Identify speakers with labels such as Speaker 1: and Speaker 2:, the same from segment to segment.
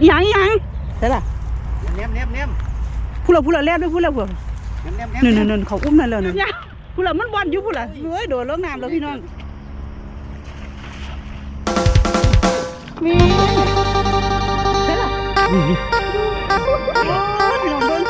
Speaker 1: อิหยังอิหยังใช่ล่ะ
Speaker 2: เนียมเนียมเนียม
Speaker 1: พูดละพูดละแล่นด้วยพูดละพูดละ
Speaker 2: เนียมเนียมเนียม
Speaker 1: นั่นนั่นนั่นเขาอุ้มนั่นเลยนั่นพูดละมันบอลอยู่พูดละเฮ้ยโดดลงน้ำแล้วพี่น้องมีใช่ล่ะ
Speaker 2: นี่นี่
Speaker 1: พี่น้องเบิ่ง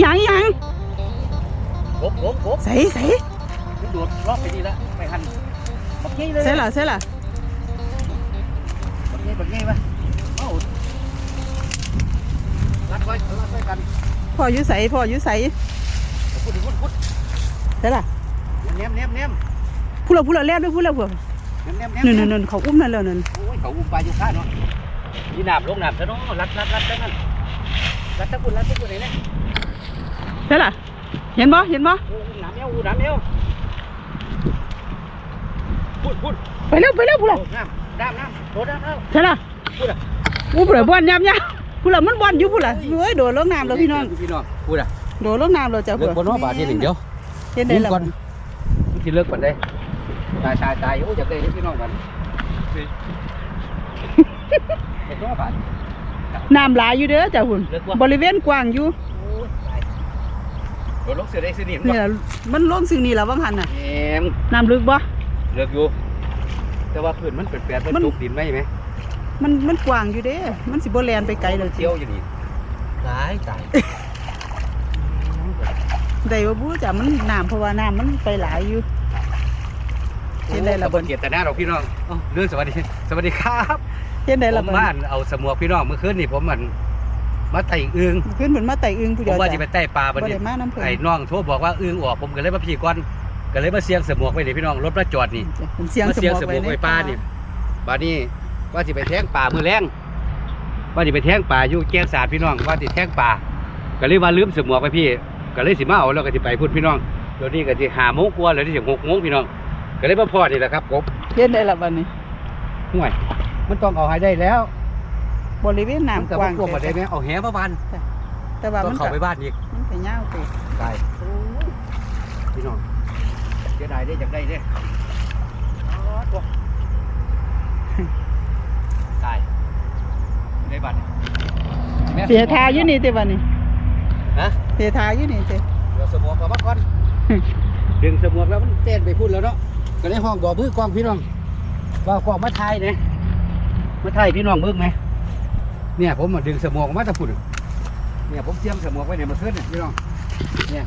Speaker 1: ยังอิหยัง
Speaker 2: กบกบกบ
Speaker 1: ใส่ใส่
Speaker 2: โดดรอบไปดีละไปหันบักงี้เลย
Speaker 1: ใส่ล่ะใส่ล่ะ
Speaker 2: บักงี้บักงี้มาเอ้ารัดไว้รัดไว้กัน
Speaker 1: พ่ออยู่ใส่พ่ออยู่ใส่
Speaker 2: พูดพูดพูด
Speaker 1: ใส่ล่ะ
Speaker 2: เนียมเนียมเนียม
Speaker 1: พูดละพูดละแล่นด้วยพูดละพูดละ
Speaker 2: เนียมเนียมเนียม
Speaker 1: นั่นนั่นนั่นเขาอุ้มนั่นเลยนั่น
Speaker 2: โอ้ยเขาอุ้มปลาอยู่ข้างเนาะนี่น้ำลงน้ำซะเนาะรัดรัดรัดซะนั่นรัดตะกุนรัดตะกุนไหนเนี่ย
Speaker 1: ใช่ล่ะเห็นบ่เห็นบ่
Speaker 2: โอ้ยน้ำเอวน้ำเอวพูดพูด
Speaker 1: ไปเร็วไปเร็วพูดละ
Speaker 2: โอ้น้ำน้ำน้ำโดดน้ำน้
Speaker 1: ใช่ล่ะำ
Speaker 2: พูดอะ
Speaker 1: อู้พูดละบอ โดนล
Speaker 2: กเสือได้สินี่
Speaker 1: นี่ล่ะมันล้นสิ่งนี้แล้วว่างหันน่ะ
Speaker 2: แหม
Speaker 1: น้ำลึกบ่
Speaker 2: เลิกอยู่ แต่ว่าพื้นมันเป็นแปดมัน
Speaker 1: มัน
Speaker 2: จุกดินไหมไหม
Speaker 1: มันมันกว้างอยู่เด้ มันสิบ่แลนไปไกลเลย
Speaker 2: เที่ยวอยู่นี่ตายตาย
Speaker 1: ได้บ่บู้จ้ะมันน้ำเพราะว่าน้ำมันไปหลายอยู่ เห็นได้ละ
Speaker 2: บนเกียรติหน้าเราพี่น้องเอ้าเรื่องสวัสดีสวัสดีครับ
Speaker 1: เห็นได้
Speaker 2: ผ
Speaker 1: ละ
Speaker 2: ม
Speaker 1: บ่
Speaker 2: บ้านเอาสมวกพี่น้องเมื่อคืนนี่ผมมัน มาไต่อึง
Speaker 1: ขึ้นเหมือนมาไต่อึงผู้
Speaker 2: ผ
Speaker 1: เดีย
Speaker 2: ม
Speaker 1: ว
Speaker 2: ว่า
Speaker 1: จ้ะ
Speaker 2: จะไปไต่ปลาบั
Speaker 1: บ่
Speaker 2: ดนี้
Speaker 1: ได้มาน้ำเพิ่น
Speaker 2: ไอ้น้องโทรบอกว่าอึงออกผมก็เลยมาพี่ก่อนก็เลยมาเสียงสมวกไว้นี่พี่น้องรถมาจอดนี่
Speaker 1: จ้ะเป็นเสียง
Speaker 2: มา
Speaker 1: ส
Speaker 2: เสียง
Speaker 1: มอง
Speaker 2: สม
Speaker 1: ไว้
Speaker 2: วก
Speaker 1: ใน
Speaker 2: ไว้ปลานี่บัดนี้ว่าสิไปแทงปลามือแรงว่าสิไปแทงปลาอยู่แก้งสาดพี่น้องว่าสิแทงปลาก็เลยว่าลืมสมวกไปพี่ก็เลยสิมาเอาแล้วก็สิไปพูดพี่น้องเดี๋ยวนี้ก็สิหาโมงกว่าแล้วที่สิหกโมงพี่น้องก็เลยมาพอนี่แหละครับกบ
Speaker 1: เห็นได้ละบัดนี้
Speaker 2: ห่วย มันต้องเอาให้ได้แล้ว
Speaker 1: บริเวณ
Speaker 2: มัน
Speaker 1: น้ำ
Speaker 2: ก็
Speaker 1: ก
Speaker 2: บ่
Speaker 1: ว้าง
Speaker 2: กลัวมาได้ไหมเอาแหมาบัน
Speaker 1: แต่ว่า
Speaker 2: ต้อ
Speaker 1: มั
Speaker 2: ง
Speaker 1: น
Speaker 2: เข้า
Speaker 1: ก็
Speaker 2: ไปบ้านอีก
Speaker 1: มันก็ยาวติ
Speaker 2: ตายพี่น้องเสียดายได้จากได้เด้อ๋อตัวตายได้บัตร
Speaker 1: เสียทาอยู่นี่ติบัดนี้
Speaker 2: ฮะ
Speaker 1: เสียทาอยู่นี่ติ
Speaker 2: เดี๋ยวสมวกกับมาก่อนดึงสมวกแล้วมันเต้นไปพูดแล้วเนาะก็เลยห้องบอกมือกล้องพี่น้องว่ากล้องมาถ่ายเนี่ยมาถ่ายพี่น้องเบิ่งไหม เนี่ยผมมาดึงสมวกมาแตะพุ่นเนี่ยผมเตรียมสมวกไว้เนี่ยมาขึ้นเนี่ยพี่น้องเนี่ย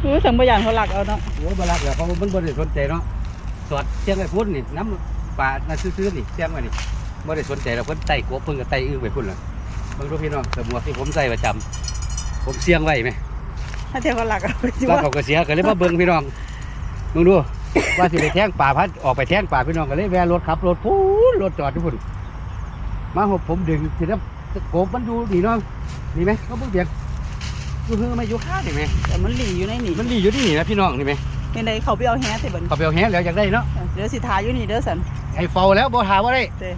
Speaker 1: เออสังบ่ยานเขาหลักเอาเนาะ
Speaker 2: โอ้ยบลักแล้วเขามันบริสนใจเนาะสอดเชียงไอ้พุ่นนี่น้ำป่าน่าซื้อๆนี่เชียงไว้นี่บริสนใจแล้วเพิ่นไต่กบเพิ่นก็ไต่อึ้งไปพุ่นล่ะบางรูพี่น้องสมวกที่ผมใส่ประจำผมเสียงไว้ไหม
Speaker 1: ถ้าเทียเขาหลักเอาไปสิ
Speaker 2: แล้ว
Speaker 1: ว่า
Speaker 2: เขาก็เสียก็เลยมาเบิ่งพี่น้องมึงดูว่าสิไปแท่งป่าพัดออกไปแท่งป่าพี่น้องก็เลยแวะรถขับรถพูนรถจอดที่พุ่น มาหบผมดึงทีนั้นกบมันดูนี่เนาะนี่ไหมเขาเบิ่งเบียงดูเฮือมาอยู่ข้างนี่ไหม
Speaker 1: แต่มันหลีอยู่ในนี่
Speaker 2: มันดีอยู่ที่นี่นะพี่น้องนี่ไหม
Speaker 1: เห็นไดเขาไปเอาแฮติบัดนี้
Speaker 2: เขาไปเอาแฮแล้วอยากได้เนาะ
Speaker 1: เดี๋ยวสิทาอยู่นี่เด้อสัน
Speaker 2: ไอ้เฝ้าแล้วบ่ถามว่าได้
Speaker 1: เด้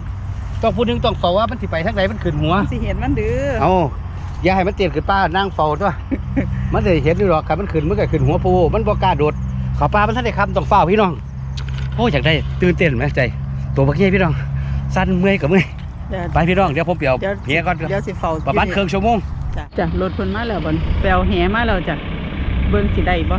Speaker 2: ต้องพูดถึงต้องเฝ้าว่ามันสิไปทางไหนมันขึ้นหัว
Speaker 1: สิเห็นมันดื้อ
Speaker 2: เอาอย่าให้มันเตียนขึ้นป้านั่งเฝ้าตัวมันจะเห็นอยู่หรอกครับมันขึ้นมันก็ขึ้นหัวปูมันบ่กล้าโดดเขาป้ามันท่านได้คำต้องเฝ้าพี่น้องโอ้อยากได้ตื่นเต้นไหมใจ ตัวบักเงี้ยพี่น้องสั่นเมื่อยกับเมื่อย
Speaker 1: เดี๋ยว
Speaker 2: ไปพี่น้องเดี๋ยวผมเปียว
Speaker 1: เดี๋ยว
Speaker 2: เฮียก่อน
Speaker 1: เดี๋ยวสิเฝ้า
Speaker 2: ประมาณครึ่งชั่วโมง
Speaker 1: จ้ะจ้ะรถเพิ่นมาแล้วบัดไปเอาแฮมาแล้วจ้ะเบิ่งสิได้บ่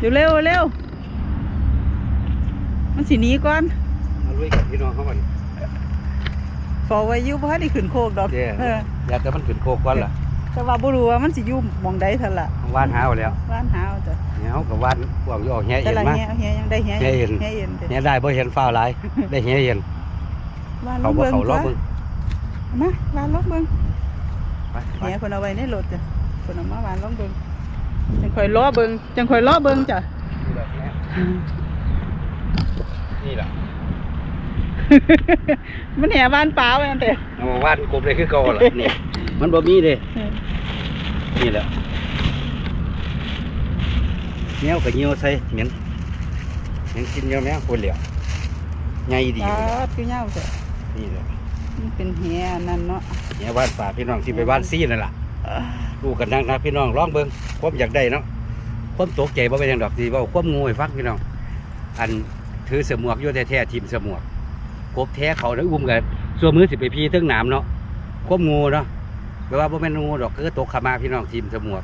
Speaker 1: เร็วเร็วเร็วมันสิหนีก่อน
Speaker 2: มาลุยกับพี่น้องเขาก่อน
Speaker 1: ฟอไว้อยู่บ่ทันได้ขึ้นโคกดอก
Speaker 2: เจ้
Speaker 1: เออ
Speaker 2: อยากจะมันขึ้นโคกก่อนล่ะ
Speaker 1: แต่ว่าบ่รู้ว่ามันสิอยู่หม่องใดซั่นล่ะ
Speaker 2: วานหาเอาแล้ว
Speaker 1: ร้านหาเอาจ้ะ
Speaker 2: เนี่ยเขากับวานพวกอยู่ออกเฮีย
Speaker 1: แต่
Speaker 2: เอ็น
Speaker 1: ละ
Speaker 2: มา
Speaker 1: แฮแฮยังได้แฮ
Speaker 2: แฮเอ็น
Speaker 1: แฮเอ็นเด้
Speaker 2: เฮียได้บ่เห็นฟ้าวหลาย ได้เฮียเอ็น
Speaker 1: ร้าน
Speaker 2: เขาบ่เขารอบมึง
Speaker 1: มาร้านลองเบิ่ง
Speaker 2: ไปไป
Speaker 1: แฮเพิ่นเอาไว้ในรถจ้ะเพิ่นเอามาร้านลองเบิ่งจังค่อยล้อเบิ่งจังค่อยล้อเบิ่งจ้ะ
Speaker 2: นี่แหละ
Speaker 1: มันแห่บ้านป่าไว้นั่นเด้
Speaker 2: เอามาวาดกบเลยคือเก่าล่ะนี่ มันบ่มีเด้นี่แหละเงี้ยวกับเงี้ยวใส่เหม็นเหม็นกินเงี้ยวแม่งคนเหลียวใหญ่ดี
Speaker 1: ปลา
Speaker 2: เลย
Speaker 1: คือเหย้าจ้ะ
Speaker 2: นี่เลย
Speaker 1: มันเป็นแหนั่นเนาะ
Speaker 2: เงี้ยบ้านป่าพี่น้องที่ไปบ้านซี่นั่นแหละดูกันนักนะพี่น้องร้องเบิ้งความอยากได้เนาะความตกใจบ่เป็นหยังดอกดีเว่าความงูให้ฟังพี่น้อง อันถือสมวกอยู่แท้ๆทีมสมวกกบแท้เขาแล้วอุ้มกันส่วนมือสิไปพีเทั้งหนามเนาะความงูเนาะ แปลว่าบ่แม่นงูดอกคือตกขามาพี่น้องทีมสมวก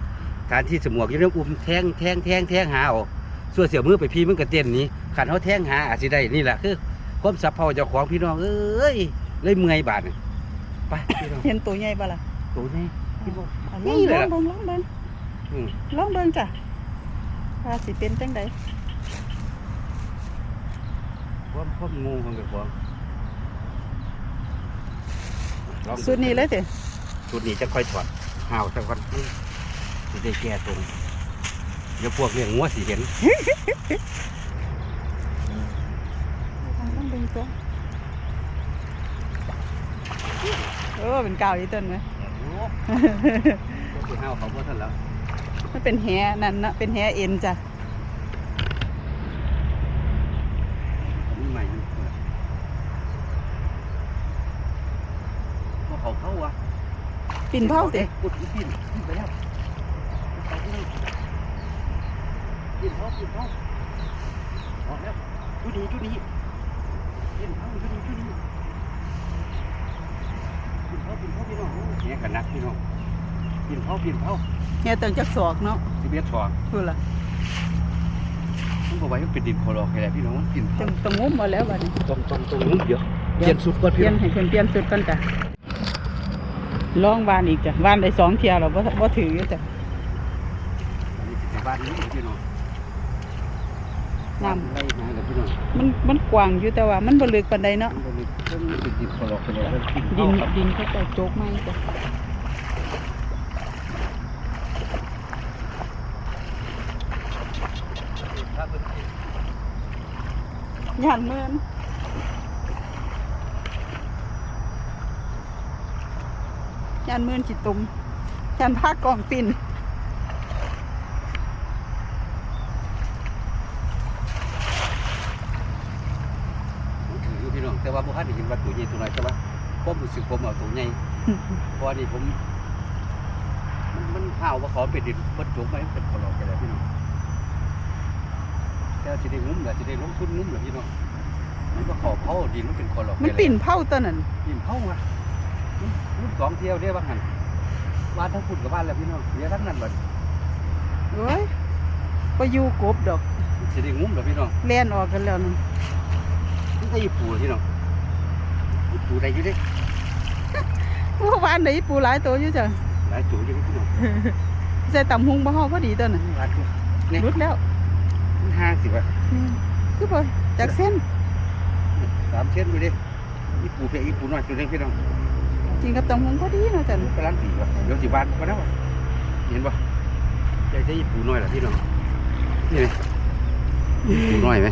Speaker 2: การที่สมวกอยู่เรื่องอุ้มแทงแทงแทงแทงหาเอาส่วนเสียมือไปพีมันก็เต้นหนี้ขันเขาแทงหาอาจสิได้นี่แหละคือความสับเพร่าเจ้าของพี่น้องเอ้ยเลยเมื่อยบาดนี่ไปพี่น้อง
Speaker 1: เห็นตัวใหญ่บ่ล่ะ
Speaker 2: ตัวนี้พี่น้อง
Speaker 1: อะ
Speaker 2: นี่
Speaker 1: ล
Speaker 2: เลย
Speaker 1: อง
Speaker 2: ล่ะ
Speaker 1: เบิ่งลองเบิ่ง
Speaker 2: อืม
Speaker 1: ลองเบิ่งจ้ะว่าสิเป็นจังได
Speaker 2: ความความงูของเจ้าของลองดู
Speaker 1: สุดนี้เลยติ
Speaker 2: ชุดนี้จะค่อยถอดห่าวสักวันจะได้แก้ตรงเดี๋ยวพวกเลี้ยงงัวสิเห็น
Speaker 1: ลองเบิ่งตัวเออเป็นกาวอีต้นไหม
Speaker 2: ก็คือห้าวเขาพวกท่านแล้ว
Speaker 1: มันเป็นแหนั่นนะเป็นแหเอ็นจ้ะ
Speaker 2: นี่ใหม่นี่พวกเขาเข้าวะ
Speaker 1: ปิ่นเผาติ
Speaker 2: ปุดปิ่นปิ่นไปแล้วปิ่นเผาปิ่นเผาออกแล้วชุดนี้ชุดนี้ปิ่นเผาชุดนี้ชุดนี้ปิ่นเผาปิ่นเผาพี่น้องเนี่ยกันนักพี่น้องปิ่นเผาปิ่นเผา
Speaker 1: แหเติงจักศอกเนาะ
Speaker 2: สิเบียดสอง
Speaker 1: พูดล่ะ
Speaker 2: มันบอกว่ามันเป็นดินโคลอกแหละพี่น้องมันปิ่น
Speaker 1: จั
Speaker 2: เผาง
Speaker 1: ตรงงุ้มมาแล้วบัดนี้
Speaker 2: ตรงตรงตรงนู้นเดี๋ยวเปลี่ยนสุดก่อน
Speaker 1: เพี่ลี่ย
Speaker 2: น
Speaker 1: ให้เพิ่นเปลี่ยนสุดก่อนจ้ะ ลองวานอีกจ้ะวานได้สองเที่ยวแล้วบ่บ่ถืออยู่จ้ะ
Speaker 2: อันนี้เป็นบ้านนี้พี่น้อง
Speaker 1: น้ำ
Speaker 2: ไล่มาเลยพี่น้อง
Speaker 1: มันมันกว้างอยู่แต่ว่า มันบ่ลึกปานใดเนาะ
Speaker 2: มันเป็นมันเป็นดินโคลอกไปแล้ว
Speaker 1: ดินดินเขาเจ้าโจกไม้จ้ะย่านเมือน ย่านเมือนจิตุมย่านภาคกองปิ่น
Speaker 2: ถืออยู่พี่น้องแต่ว่าบ่ทันได้เห็นว่าตัวใหญ่ตัวน้อยแต่ว่าความรู้สึกผมเอาตัวใหญ่เพราะอันนี้ผม มันมันห่าวว่าเขาเป็นดินเปิดจุกไหมเป็นโคลอกไปแล้วพี่น้องแต่ว่าสิได้งุ้มเหรอสิได้ลงทุนงุ้มเหรอพี่น้องมันก็ขอเผาดินมันเป็นโคลอก
Speaker 1: มันปิ่นเผาตัวนั้น
Speaker 2: ดินเผามา ลูกสองเที่ยวเด้ว่าหันบ้านทั้งพุ่นกับบ้านแล้วพี่น้องเดี๋ยวทั้งนั้นบัด
Speaker 1: เอ้ยไปอยู่กบดอก
Speaker 2: สิได้งุ้มเหรอพี่น้อง
Speaker 1: เล่นออกกันแล้วนั่น
Speaker 2: นี่ก็อีปูพี่น้องอีปูได้อยู่เด้
Speaker 1: เมื่อวานไหนปูหลายตัวอยู่จ้ะ
Speaker 2: หลายตัวอยู่เด้พี่น้อง
Speaker 1: ใส่ตำหุงบ่เฮาพอดีตัวน่ะ
Speaker 2: หลายตัวเนี่ย
Speaker 1: รุดแล้ว
Speaker 2: มันห่างสิบะ
Speaker 1: อืมคือบ่จากเส้น
Speaker 2: สามเส้นอยู่เด้อีปูเพียอีปูน้อยตัวหนึงพี่น้อง
Speaker 1: กินกับตำหุงพอดีเนาะจ้ะ
Speaker 2: กำลังปีวะเดี๋ยวสิบานก็ได้วะเห็นปะใจได้อีปูน้อยล่ะพี่น้องนี่ไหมอีปูน้อยไหม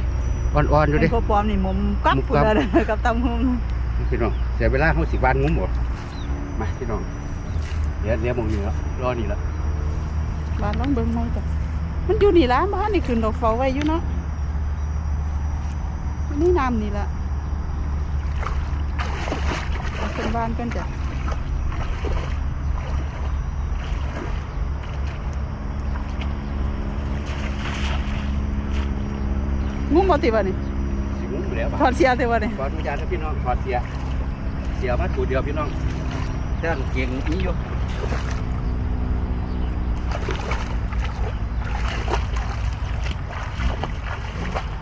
Speaker 2: อ่อนๆอยู่
Speaker 1: เป็
Speaker 2: เด้
Speaker 1: นพวกปลอมนี่มุมกับ
Speaker 2: มุม
Speaker 1: ปู
Speaker 2: กับ
Speaker 1: เด้อกับตำหุง
Speaker 2: พี่น้องเสียเวลาเขาสิบานงุ้มหมดมาพี่น้องเดี๋ยวเดี๋ยวมองนี่แล้วรอนี่ละ
Speaker 1: บ้านลองเบิ่งหน่อยจ้ะมันอยู่นี่ล่ะบ้านนี่ขึ้นดอกเฝ้าไว้อยู่เนาะอันนี่น้ำนี่ล่ะเอาเป็นบ้านกันจ้ะ งุ้มบ่ติบ่นี่
Speaker 2: สิงุ้มอยู่แล้ว
Speaker 1: ถอดเสียติบ่นี่
Speaker 2: ขออนุญาตนะพี่น้องถอดเสีย เสียมาตัวเดียวพี่น้องแต่กางเก่งนี้อยู่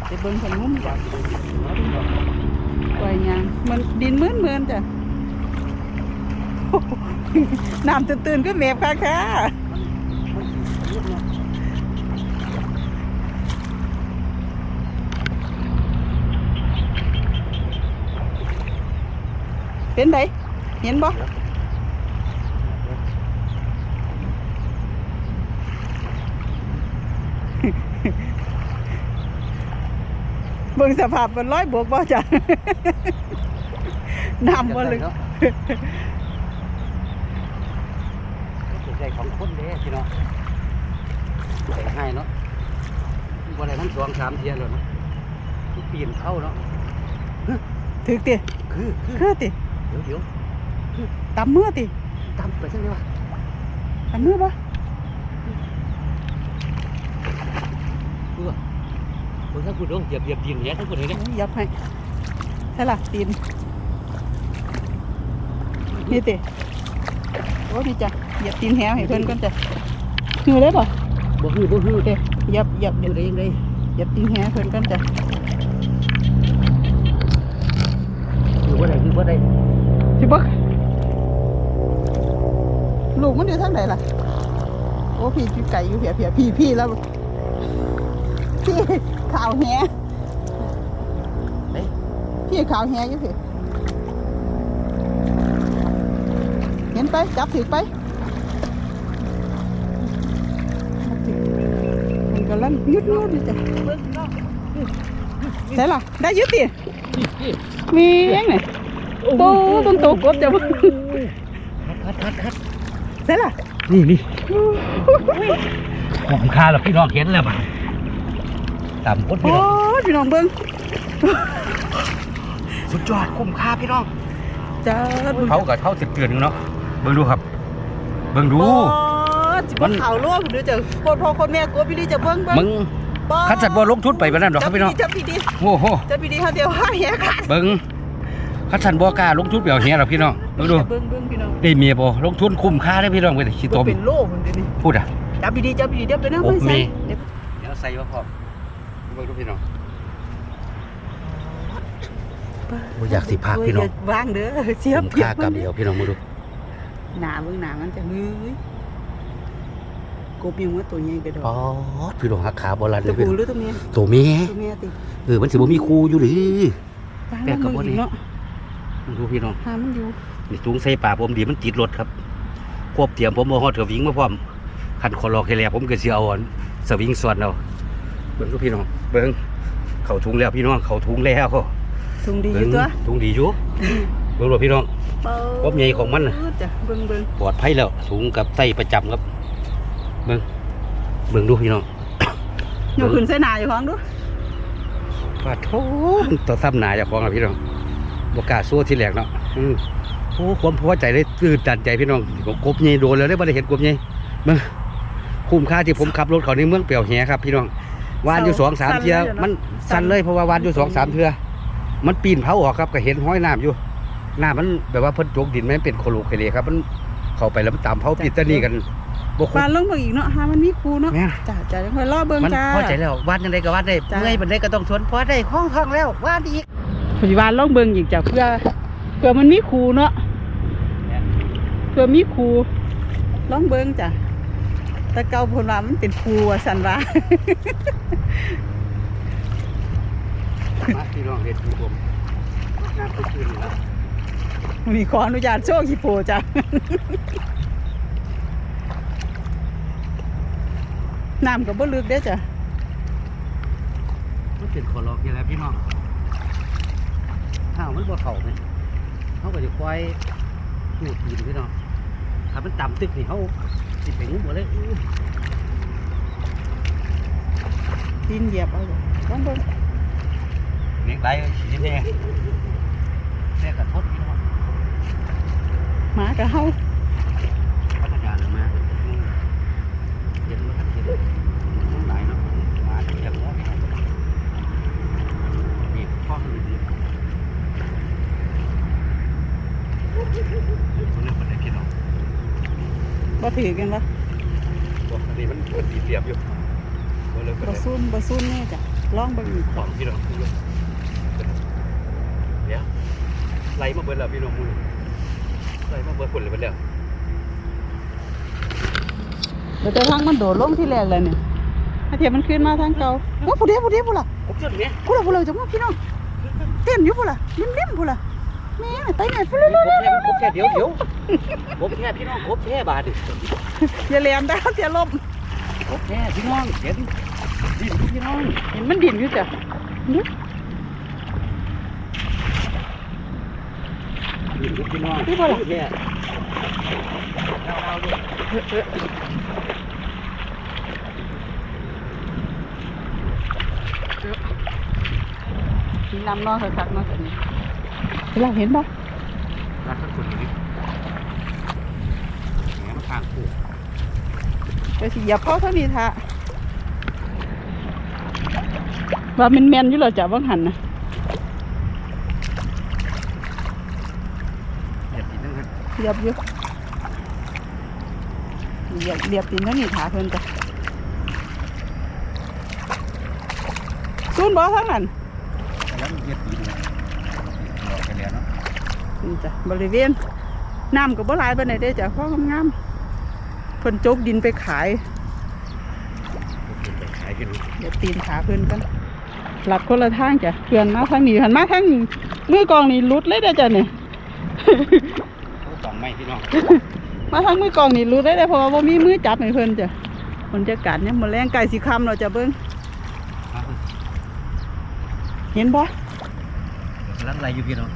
Speaker 1: ไปเบิ่งเพิ่นงุ้มจ้ะปล่อยยางมันดินมื้นๆจ้ะน้ำตื่นๆก็เมฟค่ะค่ะ เป็นไดเห็นบ่เบิ่งสภาพเป็นร้อยบวกบ่จ้ะน้ำบ่ลึก
Speaker 2: ใจของคนเด้พี่น้องใจให้เนาะว่าอะไรทั้งสองสามเทียนแล้วเนาะปีนเข้าเนาะ
Speaker 1: ถือติ
Speaker 2: คือคือ
Speaker 1: คือติ
Speaker 2: เดี๋ยวเดี๋ยว
Speaker 1: ตำมือติ
Speaker 2: ตามไปสักหน่อยวะ
Speaker 1: ตำมือปะ
Speaker 2: เออเพิ่งถ้าคุณต้องเหยียบเหยียบดินเนี้ยทั้งคนเลยเนี่ย
Speaker 1: ยับให้ใช่ล่ะตีนนี่ติโอ้ดีจ้ะเหยียบตีนแหวให้เพื่อนก่อนจ้ะคือได้ปะ
Speaker 2: บ่ฮือบ่ฮือ
Speaker 1: เด้เหยับเหยับเห
Speaker 2: เดี๋
Speaker 1: ยั
Speaker 2: ยว
Speaker 1: บ
Speaker 2: ได้ยังไง
Speaker 1: เหยับตีนแหเพื่อนก่อนจ้ะ
Speaker 2: คือ ว่าไรคือว่าไร
Speaker 1: สิบ่ลูกมันอยู่ทางไหนล่ะ โอ้พี่พี่ไก่อยู่เพียเพียพี่พี่แล้ว พี่ข่าวแห
Speaker 2: เฮ้ย
Speaker 1: พี่ข่าวแหอยู่เพียเห็นไป จับถือไปมันกำลังยุดยุดอยู่จ้ะ
Speaker 2: เบิ่งเนาะ
Speaker 1: ใช่ล่ะได้ยุดติ
Speaker 2: นี่นี่
Speaker 1: มียังไงโตต้นโตกบจะบ่
Speaker 2: คัดคัดคัด
Speaker 1: ใช่ล่ะ
Speaker 2: นี่นี่ผมคาแล้วพี่น้องเห็นแล้วบ่ต่ำพ้นพี่
Speaker 1: โอ้
Speaker 2: น้อง
Speaker 1: ยพี่น้องเบิ้ง
Speaker 2: สุดยอดคุ้มค่าพี่น้อง
Speaker 1: จ้า
Speaker 2: เขากับเท่าสิบเตือนเนาะเบิ่งดูครับ เบิ่งดู
Speaker 1: โอ้จิ
Speaker 2: มั
Speaker 1: บ่
Speaker 2: น
Speaker 1: ข่าวร่วมเดี๋ยวจะคนพ่อคนแม่กลัวพี่ดีจะเบิ้งเบิ้ง
Speaker 2: มึง คัดสัตว์บ่ลงทุนไปปานนั้นดอกครับพี่น้อง
Speaker 1: จับพี่ดี
Speaker 2: โอ้โห
Speaker 1: จับพี่ดีเขาเดียวห้าเหี้ยขาด
Speaker 2: เบิ่งคัดสัตว์บ่กล้าลงทุนไปเอาเฮียหรอกพี่น้องเบิ่งดู
Speaker 1: เบิ้งเบิ้งพี่น้อง
Speaker 2: ได้เมียบ่ลงทุนคุ้มค่าได้อพี่น้องไปขี้ตม
Speaker 1: เป็นโล่มันเดี๋ยวนี้
Speaker 2: พูดอะ
Speaker 1: จับพี่ดีจับพี่ดีเดี๋ยวไปนั่ง
Speaker 2: โอ้
Speaker 1: ไม่ใส่
Speaker 2: มี
Speaker 1: เดี๋ยว
Speaker 2: เดี๋ยวใส่ว่าพร้อมเบิ่งดูพี่น้องบ่อยากสิพากพี่น้อง
Speaker 1: โยย่าวางเด้อเสีย
Speaker 2: คุ้ม
Speaker 1: เปรีย
Speaker 2: ค่า
Speaker 1: บ
Speaker 2: กับ
Speaker 1: มัน
Speaker 2: เดียวพี่น้องมาดู
Speaker 1: หนาเบิ้งหนามันจะมือย กบยังว่าตัวใหญ่กระดอ
Speaker 2: ป๊อดพี่น้องหักขาบ่ลันเล
Speaker 1: ตัวย
Speaker 2: พี่
Speaker 1: ผู้
Speaker 2: น้อง
Speaker 1: หรือตัวเมีย
Speaker 2: ตัวแม่
Speaker 1: ตัวเมียติ
Speaker 2: เออมันสิบ่มีครูอยู่หรือ
Speaker 1: วาง
Speaker 2: แปลกกับ
Speaker 1: ลง
Speaker 2: บ่
Speaker 1: อี
Speaker 2: ดี
Speaker 1: กเนาะ
Speaker 2: มึงดูพี่น้อง
Speaker 1: หามันอยู่
Speaker 2: นี่สูงใส่ป่าผมดีมันติดรถครับ ควบเตรียมผมเอาฮอดกับวิงมาพร้อมคันคอลอกให้แล้วผมก็สิเอาอันสวิงส่วนเอาเบิ่งดูพี่น้อง เบิ่งเข้าถุงแล้วพี่น้อง เข้าถุงแล้ว
Speaker 1: ถุงดีอ
Speaker 2: เบิ่
Speaker 1: ยู่
Speaker 2: ง
Speaker 1: ตัว
Speaker 2: ถุงดีอยู่ เบิ่งดูพี่น้องกบใหญ่ของมันน่ะ
Speaker 1: จ้ะเบิ่งเบิ่ง
Speaker 2: ปลอดภัยแล้วถุงกับไส้ประจำครับ เบิ่งเบิ่งดูพี่น้อง
Speaker 1: อยู่ขึ้นใส่หนาอยู่ของดู
Speaker 2: ปาโถตัวซ้ำหนาเจากของอะพี่น้องบกล้าสู้ที่แรกเนาะอืมโอ้ความพอใจได้ตื่นตันใจพี่น้องผมกบใหญ่โดนแล้วได้บ่ได้เห็นกบใหญ่เบิ่งคุ้มค่าที่ผมขับรถเขาในเมืองเปลี่ยวแหครับ พี่น้องวานอยู่สองสามเทือมันสั่นเลยเพราะว่าวานอยู่สองสามเทือมันปีนเผาออกครับก็เห็นห้อยน้ำอยู่น้ำมันแบบว่าเพิ่นจกดินไม่เป็นโคโลเคเลครับ มันเข้าไปแล้วมันตามเผาปิดตะนี่กัน บ่คุ้
Speaker 1: ปาม นลงเบิ่งอีกเนาะหามันมีครูเนาะ
Speaker 2: แม่น
Speaker 1: จ้าจ้าจังค่อยรอเบิ่ง
Speaker 2: มัน
Speaker 1: จ้า
Speaker 2: พอใจแล้ววานยังไงก็วานได้
Speaker 1: จ้ะ
Speaker 2: เมื่อยบันไดก็ต้องสวนพอได้ห้องห้องแล้ววานอีก
Speaker 1: ปัจจุบันลองเบิ่งอีกจ้ะเพื่อเพื่อมันมีครูเนาะเพื่อมีครูลองเบิ่งจ้ะแต่เก่าเพนว่ามันเป็นครูว่าซั่นว่า
Speaker 2: มาพี่น้องเด็ดพี่ผมงานทุกคืนอยู่แล้ว
Speaker 1: มีขออนุญาตโชว์ขี้โพจ้ะ น้ำก็บ่ลึกเด้อจ้ะ
Speaker 2: มันเป็นขอลอกอย่างไรพี่น้องข้าวมันบ่เข่าไหมเขาก็จะควายหูดหินพี่น้องถ้ามันต่ำตึกนี่เขาสิไปงุ้มหมดเลยอื้อ
Speaker 1: ตีนเหยียบเอาจ้ะลองเบิ่ง
Speaker 2: เลี้ยงไรสีแดงแม่กระทบพี่น้อง
Speaker 1: หมาก็เฮา
Speaker 2: พัฒนามาอืมเห็นมันเห็นมันหลายเนาะหมาจะเรียกว่าพี่น้องนี่พ่อคือดีตัวนี้มันได้พี่น้อง
Speaker 1: บ่ถือกันบ่
Speaker 2: บอกอันนี้มันเป็นสีเหลี่ยมอยู่บ่เลยก็
Speaker 1: บ่
Speaker 2: ได้
Speaker 1: ซุ่มบ่ซุ่มแน่จ้ะลองเบิ่งอีก
Speaker 2: ขอ
Speaker 1: จ้ะ
Speaker 2: งพี่น้องเดี๋ยวไล่มาเบิดแล้วพี่น้องมูลไล่มาเบิดคนเลยเบิดแล้ว
Speaker 1: เดี๋ยวแต่ทางมันโดดลงที่แรกเลยเนี่ยถ้าเทียบมันขึ้นมาทางเก่าโอ้ผู้เดียวผู้เดียวผู้ล่ะ
Speaker 2: ผมจนเนี้ย
Speaker 1: ผู้ล่ะผู้ล่ะจังว่าพี่น้องเต้นอยู่ผู้ล่ะนิ่มๆผู้ล่ะ แม่ไปไหนไปเรื่อย
Speaker 2: กบแค่กบแค่เดี๋ยวเดี๋ยวกบแค่พี่น้องกบแค่บาทดิ
Speaker 1: ๆอย่าแหลมดาวเทียลม
Speaker 2: กบแค่พี่น้องเห็นดินพี่น้อง
Speaker 1: เห็นมันดิ่นอยู่จ้ะนี่
Speaker 2: ดินพี่น้อง
Speaker 1: พี่บ่ล่ะ
Speaker 2: แค่
Speaker 1: เออเออมีน้ำนอนคักๆเนาะตัวนี้ เราเห็นปะ
Speaker 2: รักทั้งคนนี้แหมมันทางคู่
Speaker 1: ไปสิอย่าเข้าเท่านี้ทะว่ามันแมนอยู่เหรอจ้ะว่างหันนะ
Speaker 2: เหยียบตีนทั้งนั้น
Speaker 1: เรียบอยู่เรียบเรียบตีนเท่านี้ถาเพิ่นจ้ะซูนบ่ทั้งนั้น
Speaker 2: แล้วมันเหยียบตีน เลยหลอกกันแล้วเนาะ
Speaker 1: นี่จ้ะบริเวณน้ำก็บ่หลายปานใดเด้อจ้ะเพราะงามๆเพิ่นจกดินไปขาย
Speaker 2: ไปขายกัน
Speaker 1: เดี๋ยวตีนขาเพิ่นกันหลับคนละทางจ้ะเพื่อนมาทางนี้หันมาทางนี้มือกองนี่หลุดเลยเด้อจ้ะเนี่ย
Speaker 2: เขาต้องไม่พี่น้อง
Speaker 1: มาทางมือกองนี่หลุดเลยเด้อเพราะว่าบ่มีมือจับให้เพิ่นจ้ะบรรยากาศเนี่ยามมื้อแรงใกล้สิค่ำแล้วจ้ะเบิ่งเห็นบ่
Speaker 2: กำ ลังไรอยู่พี่น้อง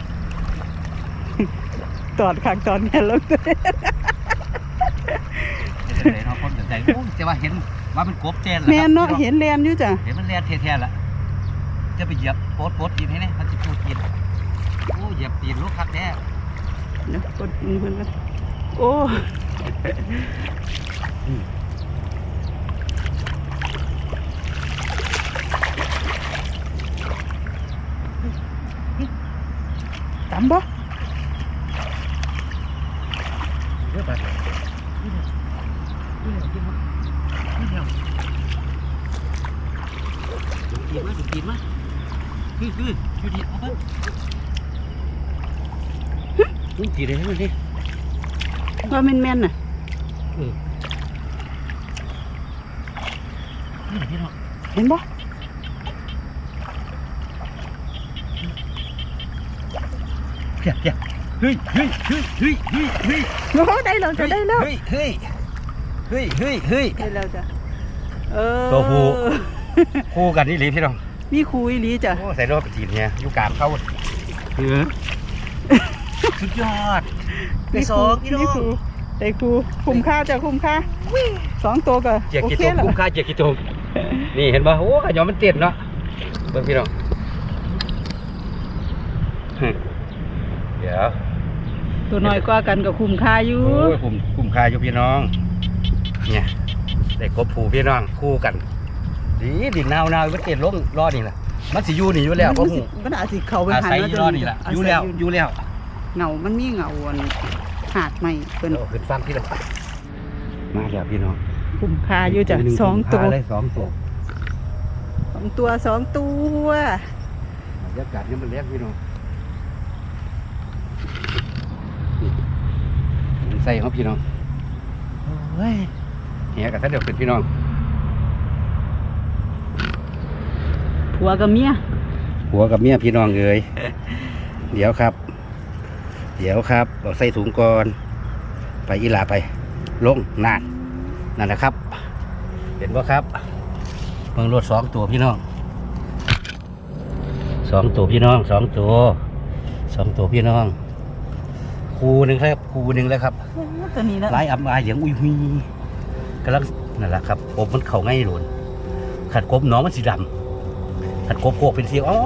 Speaker 1: ตอดข้างตอนแม่ลงตัว
Speaker 2: เห็นเลยเนาะคนสนใจโอ้ยแต่ว่าเห็นว่ามันกบแจนแล้ว
Speaker 1: แม่นเนาะเห็นแลนอยู่จ้ะ
Speaker 2: เห็นมันแลนแท้ๆละจะไปเหยียบโป๊ดโป๊ดกินให้เนี่ยมันจะพูดกินโอ้เหยียบตีนลูกคักแท้
Speaker 1: เดี๋ยวกดมือเพิ่นกันโอ้ บ่
Speaker 2: ดียวนี่เดียวกินมั้ยนี่เดียวดูตีนมั้ยดูตีนมั้ยคือคือดูดีเอาไปดูตีนเลยให้มันดิ
Speaker 1: ว่าแม่นน่ะ
Speaker 2: เออนี่พี่น้อง
Speaker 1: เห็นบ่
Speaker 2: เพี้ยเพี้ยเฮ้ยเฮ้ยเฮ้ยเฮ้ยเฮ้ยเฮ้ย
Speaker 1: โอ้ได้แล้วจะได้แล้ว
Speaker 2: เฮ้ยเฮ้ยเฮ้ยเฮ้ยเฮ้ย
Speaker 1: ได้แล้วจ้ะเออ
Speaker 2: ตัวผู้คู่กันนี่หลีพี่น้อง
Speaker 1: มีครูอีหลีจ้ะ
Speaker 2: โอ้ใส่รถไปจีนเนี่ยอยู่กลางเข้าเออสุดยอดไปสองพี่น้อง
Speaker 1: ได้ครูคุ้มค่าจ้ะคุ้มค่าสองตัวก็
Speaker 2: เจียก
Speaker 1: โอ
Speaker 2: กี่
Speaker 1: เค
Speaker 2: ตัว
Speaker 1: แล้ว
Speaker 2: คุ้มค่าเจียกกี่ตัวนี่เห็นป่ะโอ้ขยอมมันเต็มเนาะเบิ่งพี่น้อง เดี๋ยว
Speaker 1: ตัวน้อยกว่ากันก็คุ้มค่าอยู่
Speaker 2: โอ้ยคุ้มคุ้มค่าอยู่พี่น้อง เนี่ยได้ครบผูพี่น้องคู่กัน ดีดินนาวนามันเต็มลงรอนี่แหละมันสิอยู่นี่อยู่แล้วพ่อหู
Speaker 1: มันอาจสิเข้าไป
Speaker 2: อา
Speaker 1: หัน
Speaker 2: ศัย
Speaker 1: มา
Speaker 2: อยู่
Speaker 1: ตัว
Speaker 2: รอนี่แหละอยู่แล้วอยู่แล้ว
Speaker 1: เงามันมีเงาอันหากใหม่เพิ่น
Speaker 2: เดี๋ยวขึ้นฟังพี่น้องมาแล้วพี่น้อง
Speaker 1: คุ้มค่าอยู่จ้ะ
Speaker 2: หนึ่
Speaker 1: สองตัว
Speaker 2: คุ้มค่าเลยสองตัว
Speaker 1: สองตัวสองตัว
Speaker 2: บรรยากาศนี่มันเลี้ยงพี่น้อง ใส่ของพี่น้องเฮ้ยเฮียกับท่านเดี๋ยวขึ้นพี่น้อง
Speaker 1: ผัวกับเมีย
Speaker 2: ผัวกับเมียพี่น้องเอ๋ยเดี๋ยวครับ เดี๋ยวครับเอาใส่ถุงก่อนไปอีหลาไปลงนานนั่นแหละครับ เห็นว่าครับเมืองรถสองตัวพี่น้องสองตัวพี่น้องสองตัวสองตัวพี่น้อง คูหนึ่งครับคูหนึ่งแล้วครับ
Speaker 1: โอ้ตัวนี้ละ
Speaker 2: หลายอับอายอย่างอุ้ยหุยกำลังนั่นแหละครับกบมันเข่าง่ายหล่นขัดกบหน้องมันสีดำขัดกบโกกเป็นสีอ๋อ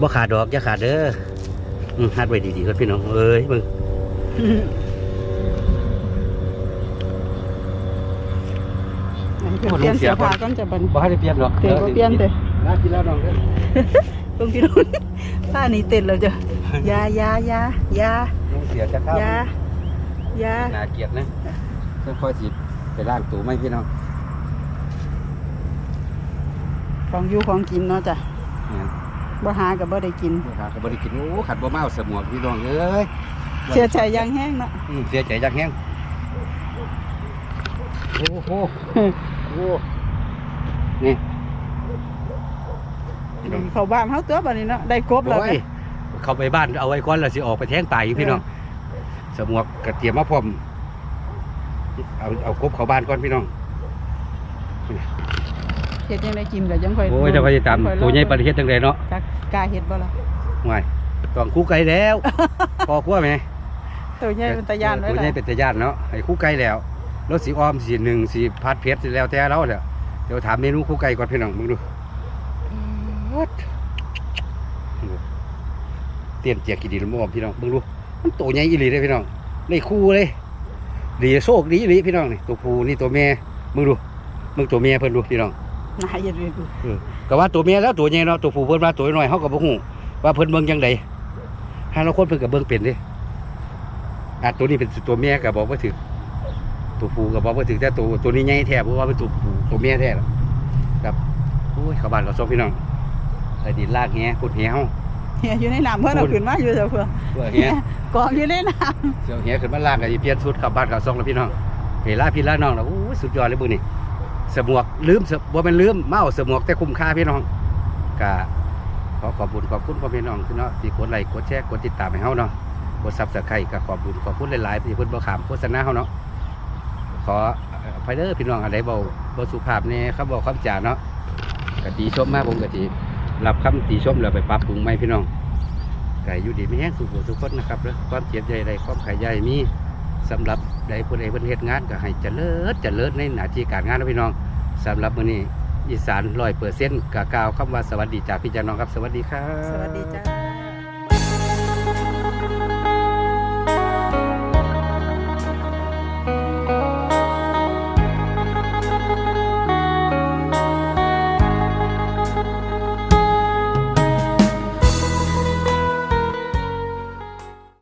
Speaker 2: บ่ขาดดอกอย่าขาดเด้ออืมหัดไว้ดีๆครับพี่น้องเอ้ยมึง
Speaker 1: เปลี่ยนเสื้อผ้ากันจะบัน
Speaker 2: บ่ให้ได้เปลี่ยนหรอก
Speaker 1: เปลี่ยนบ่เปลี่ยนเด้
Speaker 2: น่ากินแล้วน้องเด้อ
Speaker 1: ตรงที่นู้นผ้านี่เต้นแล้วจ้ะยายายายา
Speaker 2: น้องเสียจะเข้ายา
Speaker 1: ยา
Speaker 2: น่าเกลียดนะค่อยๆสิไปล้างตู้ไหมพี่น้อง
Speaker 1: ของอยู่ของกินเนาะจ้ะ
Speaker 2: เนี่ย
Speaker 1: บ่หากับบ่ได้กิน
Speaker 2: ขาดก็บ่ได้กินโอ้ขัดบ่เมาสมองพี่น้องเอ้ย
Speaker 1: เสียใจอยังแห้งเนาะ
Speaker 2: อืมเสียใจจักแห้งโอ้โหโอ้นี่พี่น้อง
Speaker 1: เขาบ้านเฮาตัวบัดนี้เนาะได้กบแล้ว
Speaker 2: โอ้ย เข้าไปบ้านเอาไว้ก่อนแล้วสิออกไปแทงป่าอยู่พี่น้องสมวกกระเทียมมาพร้อมเอาเอากบเข้าบ้านก่อนพี่น้อง
Speaker 1: เฮ็ดยังได้กินก็ยังค่อย
Speaker 2: โอ้ยจะไปตาม
Speaker 1: ค่อยรอ
Speaker 2: ตัวใหญ่ประเทศจังไดเนาะ
Speaker 1: จักกล้าเฮ็ดบ่ล่ะ
Speaker 2: ไม่ต้องคู่ไก่แล้วพอคั่วไหม
Speaker 1: ตัวใหญ่เป็นตะยานไว้
Speaker 2: ตัว
Speaker 1: ล่ะ
Speaker 2: ใหญ่เป็นตะยานเนาะให้คู่ไก่แล้วรสสีอ้อมสีหนึ่งสีพัดเพชรแล้วแต่เราเดี๋ยวเดี๋ยวถามเมนูคู่ไก่ก่อนพี่น้องมึงดู เตียนเจียกกี่ดีละมอมพี่น้องเบิ่งดูมันโตใหญ่อีหลีเลยพี่น้องในคู่เลยดีโชคดีอีหลีพี่น้องนี่ตัวผู้นี่ตัวแม่มึงดูมึงตัวแม่เพิ่นดูพี่น้อง
Speaker 1: นายอย่าดูดู
Speaker 2: เออก็ว่าตัวแม่แล้วตัวใหญ่เนาะตัวผู้เพิ่นว่าตัวน้อยเฮาก็บ่ฮู้ว่าเพิ่นเบิ่งจังไดหาเราคนเพิ่นก็เบิ่งเป็นเด้อะตัวนี้เป็นตัวแม่ก็บอกว่าถึกตัวผู้ก็บอกว่าถึกแต่ตัวตัวนี้ใหญ่แท้เพราะว่าเป็นตัวผู้ตัวแม่แท้ล่ะครับโอ้ยเข้าบ้านเขาส่งพี่น้องไอ้ดินลากแหขุดแหเฮา
Speaker 1: เฮียอยู่ในน้ำเพื่อนเอาขึ้นมาอยู่เจ้าเพื่อ
Speaker 2: เพื่อแห
Speaker 1: กองอยู่ในน้
Speaker 2: เสียวแหขึ้นมาลากก็สิเปลี่ยนชุดเข้าบ้านเขาส่งแล้วพี่น้องเฮลาพี่ลาน้องแล้วโอ้ยสุดยอดเลยมื้อนี้สมวกลืมสบ่แม่นลืมมาเอาสมวกแต่คุ้มค่าพี่น้องก็ขอขอบคุณขอบคุณพ่อแม่น้องที่เนาะที่กดไลค์กดแชร์กดติดตามให้เฮาเนาะกดซับสไครต์ก็ขอบคุณขอบคุณหลายๆที่เพิ่นบ่ขามโฆษณาเฮาเนาะขออภัยเด้อพี่น้องอะไรเบาบ่สุภาพแน่คำบอกคำจาเนาะก็ตีชมมาผมก็สิ รับคำตีชมแล้วไปปรับปรุงไหม่พี่น้องไก่อยู่ดีไม่แห้งสุขสุขคนนะครับเด้อความเจ็บใหญ่ใดความไข้ใหญ่มีสำหรับใดผู้ใดเพิ่นเหตุงานก็ให้เจริญเจริญในหน้าที่การงานนะพี่น้องสำหรับมื้อนี้อีสาน100%ก็กะกาวคำว่าสวัสดีจากพี่จาน้องครับ สวัสดีครับ
Speaker 1: สวัสดีจ้า